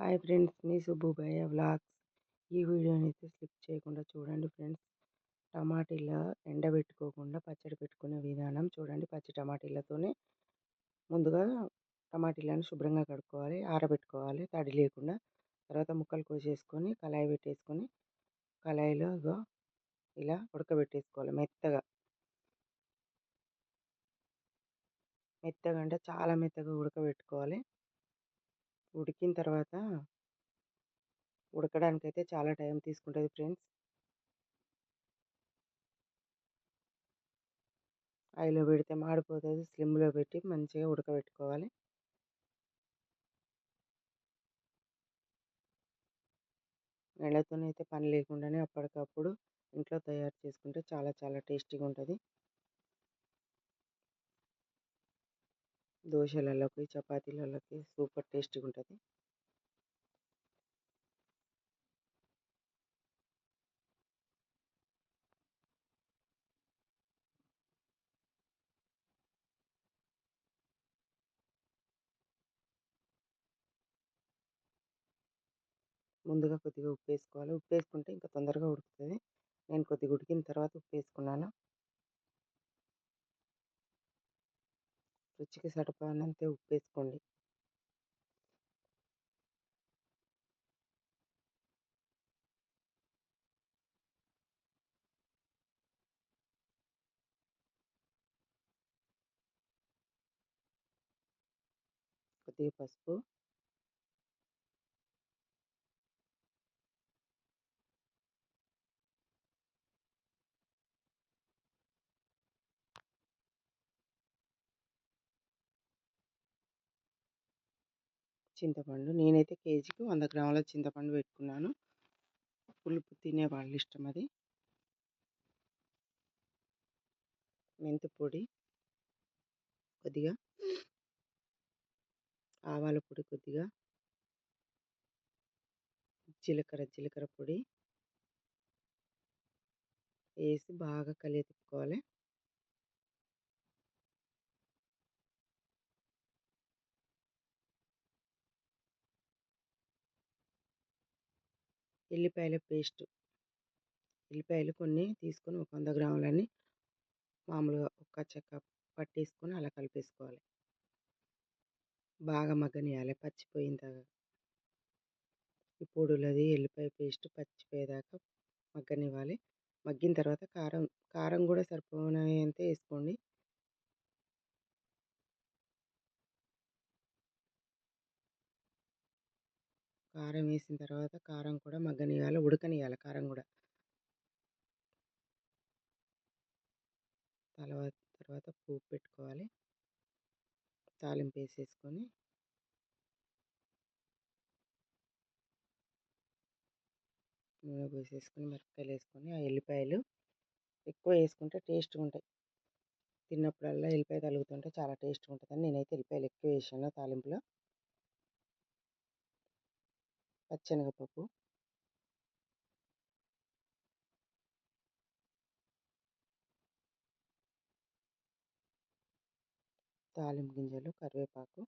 Hi friends మీ Subbubaya vlogs. ఈ వీడియోని అయితే స్లిప్ చేయకుండా చూడండి ఫ్రెండ్స్. టమాటీల ఎండబెట్టుకోకుండా పచ్చడి పెట్టుకునే విధానం చూడండి. పచ్చి టమాటీలతోనే ముందుగా టమాటీలను శుభ్రంగా కడుక్కోవాలి ఆరబెట్టుకోవాలి. తడి లేకుండా తర్వాత ముక్కలు కోసేసుకొని కళాయి పెట్టేసుకొని కళాయిలో ఇలా ఉడకబెట్టేసుకోవాలి మెత్తగా. మెత్తగా అంటే చాలా మెత్తగా ఉడకబెట్టుకోవాలి. ఉడికిన తర్వాత ఉడకడానికైతే చాలా టైం తీసుకుంటుంది ఫ్రెండ్స్. ఐలో పెడితే మాడిపోతుంది స్లిమ్లో పెట్టి మంచిగా ఉడకబెట్టుకోవాలి. ఎండతోనైతే పని లేకుండానే అప్పటికప్పుడు ఇంట్లో తయారు చేసుకుంటే చాలా చాలా టేస్టీగా ఉంటుంది దోశలలోకి చపాతీలలోకి సూపర్ టేస్టీగా ఉంటుంది. ముందుగా కొద్దిగా ఉప్పు వేసుకోవాలి. ఉప్పు వేసుకుంటే ఇంకా తొందరగా ఉడుకుతుంది. నేను కొద్దిగా ఉడికిన తర్వాత ఉప్పు వేసుకున్నాను. రుచికి సరిపడినంతే ఉప్పు వేసుకోండి కొద్దిగా పసుపు. చింతపండు. నేనైతే కేజీకి వంద గ్రాముల చింతపండు పెట్టుకున్నాను. పులుపు తినే వాళ్ళ ఇష్టం అది. మెంతి పొడి కొద్దిగా. ఆవాల పొడి కొద్దిగా. జీలకర్ర జీలకర్ర పొడి. వేసి బాగా కలిగి తిప్పుకోవాలి ఎల్లిపాయల పేస్ట్. ఎల్లిపాయలు కొన్ని తీసుకొని ఒక వంద గ్రాములని మామూలుగా ఒక్క చెక్క పట్టేసుకొని అలా కలిపేసుకోవాలి. బాగా మగ్గనియాలి పచ్చిపోయిన ఈ పొడులది ఎల్లిపాయ పేస్ట్ పచ్చిపోయేదాకా మగ్గనివ్వాలి. మగ్గిన తర్వాత కారం కారం కూడా సరిపోయినంత వేసుకోండి. కారం వేసిన తర్వాత కారం కూడా మగ్గనియాలి ఉడకనియాలి కారం కూడా. తర్వాత తర్వాత పోపు పెట్టుకోవాలి. తాలింపు వేసేసుకొని నూనె పోసేసుకొని మిరపకాయలు వేసుకొని ఆ ఎల్లిపాయలు ఎక్కువ వేసుకుంటే టేస్ట్గా ఉంటాయి. తిన్నప్పుడల్లా ఎల్లిపాయ తలుగుతుంటే చాలా టేస్ట్గా ఉంటుందని నేనైతే ఎల్లిపాయలు ఎక్కువ వేసాను తాలింపులో. పచ్చెనగపప్పు తాలింపు గింజలు కరివేపాకు.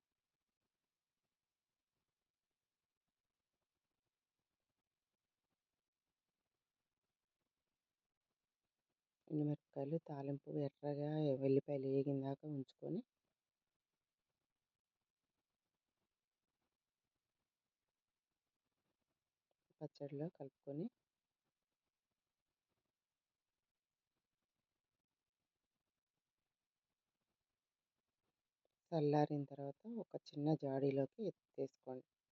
ఎండుమిరపకాయలు తాలింపు ఎర్రగా వెల్లిపాయలు వేగిన దాకా ఉంచుకొని పచ్చడిలో కలుపుకొని చల్లారిన తర్వాత ఒక చిన్న జాడీలోకి తీసుకోండి